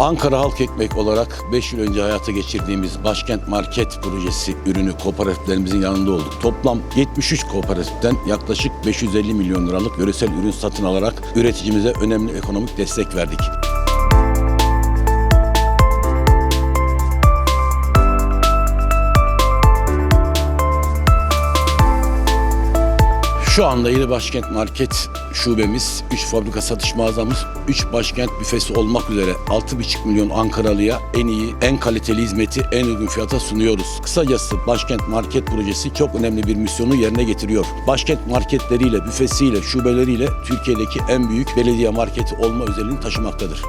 Ankara Halk Ekmek olarak 5 yıl önce hayata geçirdiğimiz Başkent Market projesi ürünü kooperatiflerimizin yanında olduk. Toplam 73 kooperatiften yaklaşık 550 milyon liralık yöresel ürün satın alarak üreticimize önemli ekonomik destek verdik. Şu anda Yeni Başkent Market şubemiz, 3 fabrika satış mağazamız, 3 başkent büfesi olmak üzere 6,5 milyon Ankaralıya en iyi, en kaliteli hizmeti en uygun fiyata sunuyoruz. Kısacası Başkent Market projesi çok önemli bir misyonu yerine getiriyor. Başkent marketleriyle, büfesiyle, şubeleriyle Türkiye'deki en büyük belediye marketi olma özelliğini taşımaktadır.